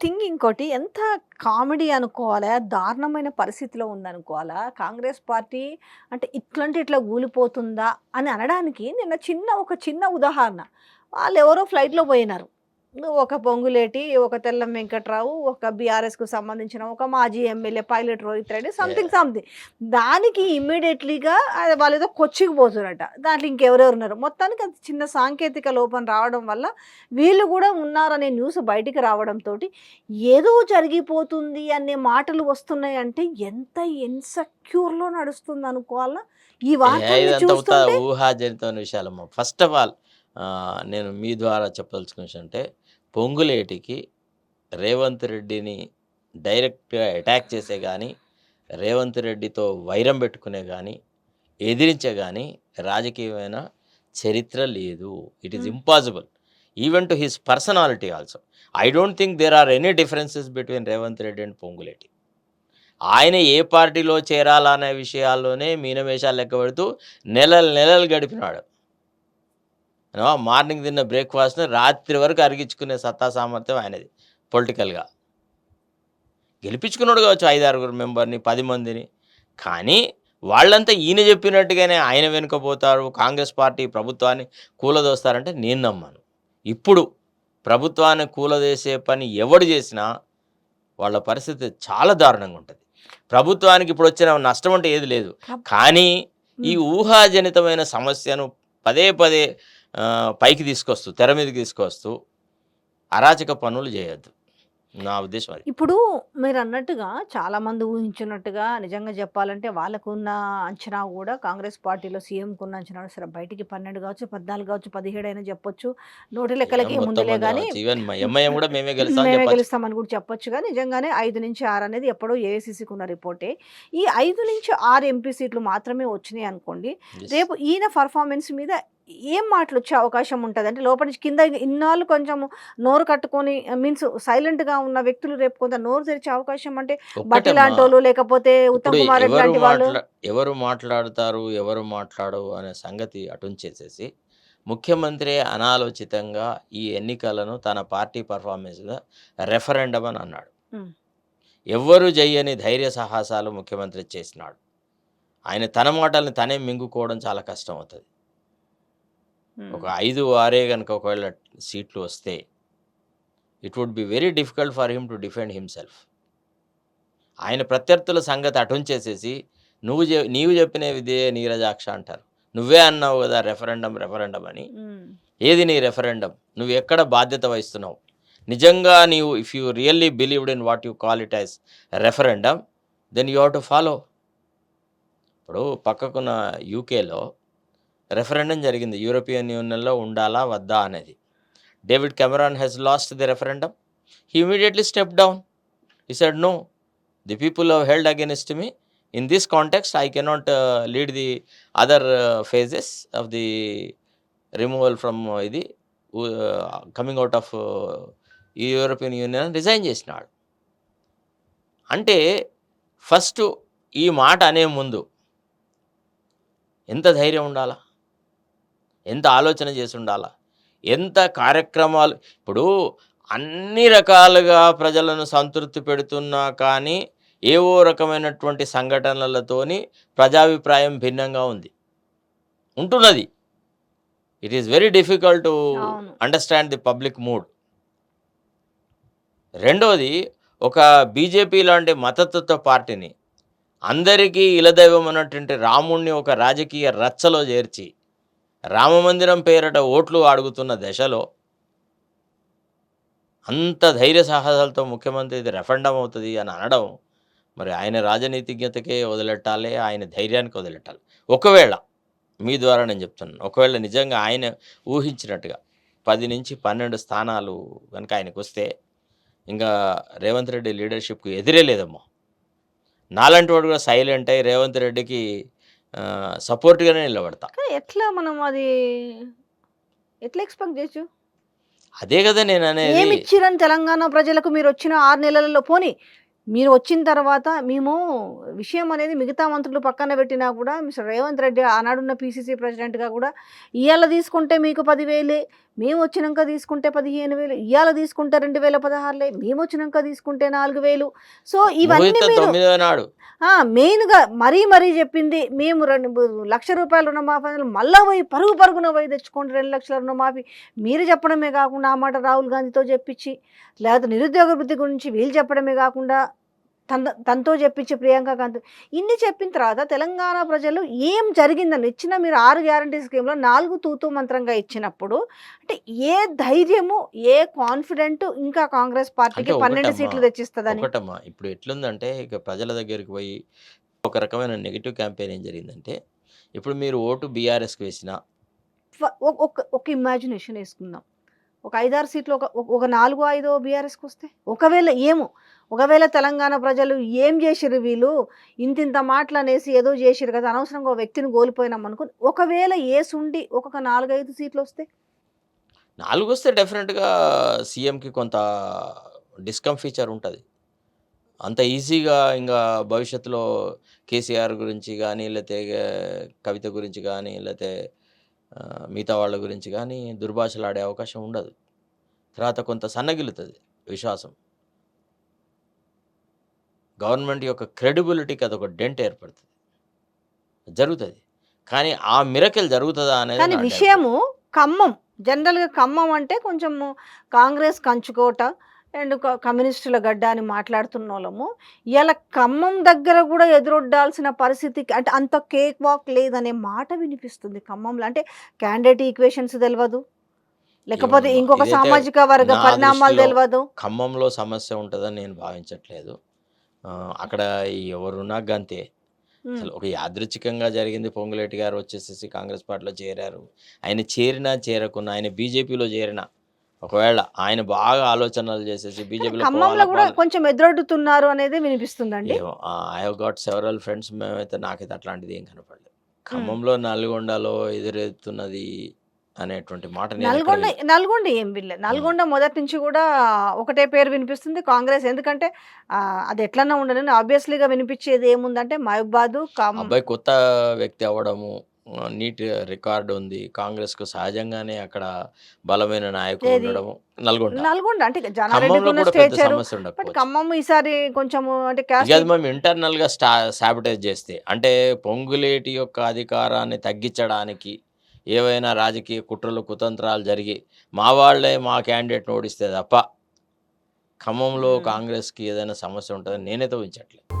Thing ఇంకోటి ఎంత comedy అనుకోవాలా? దారుణమైన పరిస్థితిలో ఉందనుకోవాలా? కాంగ్రెస్ పార్టీ అంటే ఇట్లాంటి ఇట్లా ఊలిపోతుందా? అని అనడానికి నిన్న చిన్న ఒక చిన్న ఉదాహరణ. వాళ్ళు ఎవరో ఫ్లైట్లో పోయినారు. ఒక పొంగులేటి ఒక తెల్లం వెంకట్రావు ఒక బీఆర్ఎస్కు సంబంధించిన ఒక మాజీ MLA pilot Rohith Reddy something something దానికి ఇమ్మీడియట్లీగా వాళ్ళు ఏదో కొచ్చికి పోతున్నట. దాంట్లో ఇంకెవరెవరు ఉన్నారు? మొత్తానికి అది చిన్న సాంకేతిక లోపం రావడం వల్ల వీళ్ళు కూడా ఉన్నారనే న్యూస్ బయటికి రావడంతో ఏదో జరిగిపోతుంది అనే మాటలు వస్తున్నాయి అంటే ఎంత ఇన్సెక్యూర్లో నడుస్తుంది అనుకోవాలా? ఈ చూస్తుంటే ఊహాజనితమైన విషయాలమ్మా. ఫస్ట్ ఆఫ్ ఆల్ నేను మీ ద్వారా చెప్పదలుచుకున్న అంటే పొంగులేటికి రేవంత్ రెడ్డిని డైరెక్ట్గా అటాక్ చేసే కానీ రేవంత్ రెడ్డితో వైరం పెట్టుకునే కానీ ఎదిరించే కానీ రాజకీయమైన చరిత్ర లేదు. It is. Impossible even to his personality also I don't think there are any differences between Revanth Reddy and Ponguleti. ఆయన ఏ పార్టీలో చేరాలనే విషయాల్లోనే మీనమేషాలు లెక్క పెడుతూ నెలలు నెలలు గడిపినాడు. మార్నింగ్ తిన్న బ్రేక్ఫాస్ట్ని రాత్రి వరకు అరిగించుకునే సత్తా సామర్థ్యం ఆయనది పొలిటికల్గా. గెలిపించుకున్నాడు కావచ్చు ఐదు ఆరుగురు మెంబర్ని పది మందిని కానీ వాళ్ళంతా ఈయన చెప్పినట్టుగానే ఆయన వెనుకపోతారు కాంగ్రెస్ పార్టీ ప్రభుత్వాన్ని కూలదోస్తారంటే నేను నమ్మాను. ఇప్పుడు ప్రభుత్వాన్ని కూలదేసే పని ఎవడు చేసినా వాళ్ళ పరిస్థితి చాలా దారుణంగా ఉంటుంది. ప్రభుత్వానికి ఇప్పుడు వచ్చిన నష్టం అంటే ఏది లేదు. కానీ ఈ ఊహాజనితమైన సమస్యను పదే పదే పైకి తీసుకొస్తూ తెర మీదకి తీసుకొస్తూ అరాచక పనులు చేయొద్దు. నా ఉద్దేశం అది. ఇప్పుడు మీరు అన్నట్టుగా చాలా మంది ఊహించినట్టుగా నిజంగా చెప్పాలంటే వాళ్ళకున్న అంచనా కూడా కాంగ్రెస్ పార్టీలో సీఎంకు ఉన్న అంచనా సరే బయటికి పన్నెండు కావచ్చు పద్నాలుగు కావచ్చు పదిహేడు అయినా చెప్పొచ్చు. నోటి లెక్కలకి ముందులే కానీ కూడా మేమే గెలుస్తామని మేమే చెప్పచ్చు. గెలుస్తామని కూడా చెప్పొచ్చుగా. నిజంగానే ఐదు నుంచి ఆరు అనేది ఎప్పుడో ఏఐసీసీకి ఉన్న రిపోర్టే. ఈ ఐదు నుంచి ఆరు ఎంపీ సీట్లు మాత్రమే వచ్చినాయి అనుకోండి రేపు ఈయన పర్ఫార్మెన్స్ మీద ఏం మాటలు వచ్చే అవకాశం ఉంటుంది? అంటే లోపల నుంచి కింద ఇన్నాళ్ళు కొంచెం నోరు కట్టుకొని మీన్స్ సైలెంట్గా ఉన్న వ్యక్తులు రేపు కొంత నోరు తెరిచే అవకాశం అంటే బట్టి లాంటి వాళ్ళు లేకపోతే ఉత్తమ్ కుమార్ రెడ్డి ఎవరు లాంటి వాళ్ళు ఎవరు మాట్లాడతారు ఎవరు మాట్లాడవు అనే సంగతి అటుంచేసేసి ముఖ్యమంత్రి అనాలోచితంగా ఈ ఎన్నికలను తన పార్టీ పర్ఫార్మెన్స్గా రెఫరెండం అని అన్నాడు. ఎవ్వరు చెయ్యని ధైర్య సాహసాలు ముఖ్యమంత్రి చేసినాడు. ఆయన తన మాటల్ని తనే మింగుకోవడం చాలా కష్టం అవుతుంది ఒక ఐదు ఆరే కనుక ఒకవేళ సీట్లు వస్తే it would be very difficult for him to defend himself. ఆయన ప్రత్యర్థుల సంగతి అటుంచేసేసి నువ్వు చె నీవు చెప్పిన ఇదే నీరజాక్ష అంటారు. నువ్వే అన్నావు కదా రెఫరెండం రెఫరెండం అని. ఏది నీ రెఫరెండం? నువ్వు ఎక్కడ బాధ్యత వహిస్తున్నావు? నిజంగా నీవు if you really believed in what you call it as referendum then you have to follow ఇప్పుడు పక్కకున్న యూకేలో రెఫరెండం జరిగింది. యూరోపియన్ యూనియన్లో ఉండాలా వద్దా అనేది. David Cameron has lost the referendum he immediately step down he said no the people have held against me in this context I cannot lead the other phases of the removal from ఇది coming out of ఈ European Union resign చేసినాడు. అంటే first ఈ మాట అనే ముందు ఎంత ధైర్యం ఉండాలా? ఎంత ఆలోచన చేసి ఉండాలా? ఎంత కార్యక్రమాలు ఇప్పుడు అన్ని రకాలుగా ప్రజలను సంతృప్తి పెడుతున్నా కానీ ఏవో రకమైనటువంటి సంఘటనలతోని ప్రజాభిప్రాయం భిన్నంగా ఉంది. ఉంటున్నది. It is very difficult to. Understand the public mood రెండోది ఒక బీజేపీ లాంటి మతతత్వ పార్టీని అందరికీ ఇలదైవం అన్నటువంటి రాముణ్ణి ఒక రాజకీయ రచ్చలో చేర్చి రామమందిరం పేరట ఓట్లు అడుగుతున్న దశలో అంత ధైర్య సాహసాలతో ముఖ్యమంత్రి ఇది రెఫండం అవుతుంది అని అనడం మరి ఆయన రాజనీతిజ్ఞతకే వదిలెట్టాలి ఆయన ధైర్యానికి వదిలెట్టాలి. ఒకవేళ మీ ద్వారా నేను చెప్తున్నాను ఒకవేళ నిజంగా ఆయన ఊహించినట్టుగా పది నుంచి పన్నెండు స్థానాలు కనుక ఆయనకు వస్తే ఇంకా రేవంత్ రెడ్డి లీడర్షిప్కు ఎదిరే లేదమ్మా. నాలాంటి వాడు కూడా సైలెంట్ అయ్యి రేవంత్ రెడ్డికి సపోర్ట్గానే నిలబడతా. ఎట్లా మనం అది ఎట్లా ఎక్స్పెక్ట్ చేయొచ్చు? అదే కదా నేను ఏమి అనేది ఇచ్చిరని తెలంగాణ ప్రజలకు మీరు వచ్చిన ఆరు నెలలలో? పోని మీరు వచ్చిన తర్వాత మేము విషయం అనేది మిగతా మంత్రులు పక్కన పెట్టినా కూడా మిస్టర్ రేవంత్ రెడ్డి ఆనాడున్న పీసీసీ ప్రెసిడెంట్గా కూడా ఇవాళ తీసుకుంటే మీకు పదివేలే మేము వచ్చినాక తీసుకుంటే పదిహేను వేలు ఇవాళ తీసుకుంటే రెండు వేల పదహారులే మేము వచ్చినాక తీసుకుంటే నాలుగు వేలు. సో ఇవన్నీ మీరు మెయిన్గా మరీ మరీ చెప్పింది మేము రెండు లక్ష రూపాయల రుణమాఫీ మళ్ళా పోయి పరుగు పరుగున పోయి తెచ్చుకోండి రెండు లక్షల రుణమాఫీ. మీరు చెప్పడమే కాకుండా ఆ మాట రాహుల్ గాంధీతో చెప్పించి లేకపోతే నిరుద్యోగ వృద్ధి గురించి వీళ్ళు చెప్పడమే కాకుండా తన తనతో చెప్పించి ప్రియాంక గాంధీ. ఇన్ని చెప్పిన తర్వాత తెలంగాణ ప్రజలు ఏం జరిగిందని ఇచ్చిన మీరు ఆరు గ్యారంటీ స్కీమ్లో నాలుగు తూతూ మంత్రంగా ఇచ్చినప్పుడు అంటే ఏ ధైర్యము ఏ కాన్ఫిడెంట్ ఇంకా కాంగ్రెస్ పార్టీకి పన్నెండు సీట్లు తెచ్చిస్తుందని? ఒకటమ్మా. ఇప్పుడు ఎట్లుందంటే ఇక ప్రజల దగ్గరికి పోయి ఒక రకమైన నెగిటివ్ క్యాంపెయిన్ ఏం జరిగిందంటే ఇప్పుడు మీరు ఓటు బీఆర్ఎస్కి వేసిన ఒక- ఇమాజినేషన్ వేసుకుందాం. ఒక ఐదారు సీట్లు ఒక- ఒక నాలుగు ఐదో బీఆర్ఎస్కి వస్తే ఒకవేళ ఏమో ఒకవేళ తెలంగాణ ప్రజలు ఏం చేసిర్రు వీళ్ళు? ఇంతింత మాటలు అనేసి ఏదో చేసిరు కదా అనవసరంగా ఒక వ్యక్తిని కోల్పోయినాం అనుకుని ఒకవేళ ఏసుండి ఒక్కొక్క నాలుగైదు సీట్లు వస్తే? నాలుగు వస్తే డెఫినెట్గా సీఎంకి కొంత డిస్కంఫీచర్ ఉంటుంది. అంత ఈజీగా ఇంకా భవిష్యత్తులో కేసీఆర్ గురించి కానీ లేకపోతే కవిత గురించి కానీ లేకపోతే మిగతా వాళ్ళ గురించి కానీ దుర్భాషలు ఆడే అవకాశం ఉండదు. తర్వాత కొంత సన్నగిలుతుంది విశ్వాసం. గవర్నమెంట్ యొక్క క్రెడిబిలిటీకి అదొక డెంట్ ఏర్పడుతుంది. జరుగుతుంది. కానీ ఆ మిరకల్ జరుగుతుందా అనేది కానీ. విషయము ఖమ్మం జనరల్గా ఖమ్మం అంటే కొంచెము కాంగ్రెస్ కంచుకోట అండ్ కమ్యూనిస్టుల గడ్డ అని మాట్లాడుతున్న వాళ్ళము ఇలా ఖమ్మం దగ్గర కూడా ఎదురొడ్డాల్సిన పరిస్థితికి అంటే అంత కేక్ వాక్ లేదనే మాట వినిపిస్తుంది ఖమ్మంలో. అంటే క్యాండిడేట్ ఈక్వేషన్స్ తెలియదు లేకపోతే ఇంకొక సామాజిక వర్గ పరిణామాలు తెలియదు ఖమ్మంలో సమస్య ఉంటుందని నేను భావించట్లేదు. ఆ, అక్కడ ఎవరున్నా గంతే. ఉమ్. అసలు ఒక యాదృచ్ఛికంగా జరిగింది పొంగులేటి గారు వచ్చేసేసి కాంగ్రెస్ పార్టీలో చేరారు. ఆయన చేరినా చేరకున్నా ఆయన బీజేపీలో చేరిన ఒకవేళ ఆయన బాగా ఆలోచనలు చేసేసి బీజేపీలో ఖమ్మంలో కూడా కొంచెం ఎదురొడ్డుతున్నారు అనేది వినిపిస్తుందండి. I have got several friends మేమైతే నాకైతే అట్లాంటిది ఏం కనపడలేదు. ఖమ్మంలో నల్గొండలో ఎదురెత్తున్నది అనేటువంటి మాట నల్గొండ. నల్గొండ ఏం వినలే. నల్గొండ మొదటి నుంచి కూడా ఒకటే పేరు వినిపిస్తుంది కాంగ్రెస్. ఎందుకంటే అది ఎట్లన్నా ఉండని ఆబ్వియస్లీగా వినిపించేది ఏముందంటే మహబాదు అబ్బాయి కొత్త వ్యక్తి అవ్వడము నీట్ రికార్డు ఉంది. కాంగ్రెస్కు సహజంగానే అక్కడ బలమైన నాయకులు ఏది? ఉండడము. నల్గొండ. నల్గొండ. అంటే బట్ ఖమ్మం ఈసారి కొంచెం అంటే అది ఇంటర్నల్గా సాబిటైజ్ చేస్తే అంటే పొంగులేటి యొక్క అధికారాన్ని తగ్గించడానికి ఏవైనా రాజకీయ కుట్రలు కుతంత్రాలు జరిగి మా వాళ్ళే మా క్యాండిడేట్ ఓడిస్తే తప్ప ఖమ్మంలో మ్మ్. కాంగ్రెస్కి ఏదైనా సమస్య ఉంటుందని నేనైతే ఊహించట్లేదు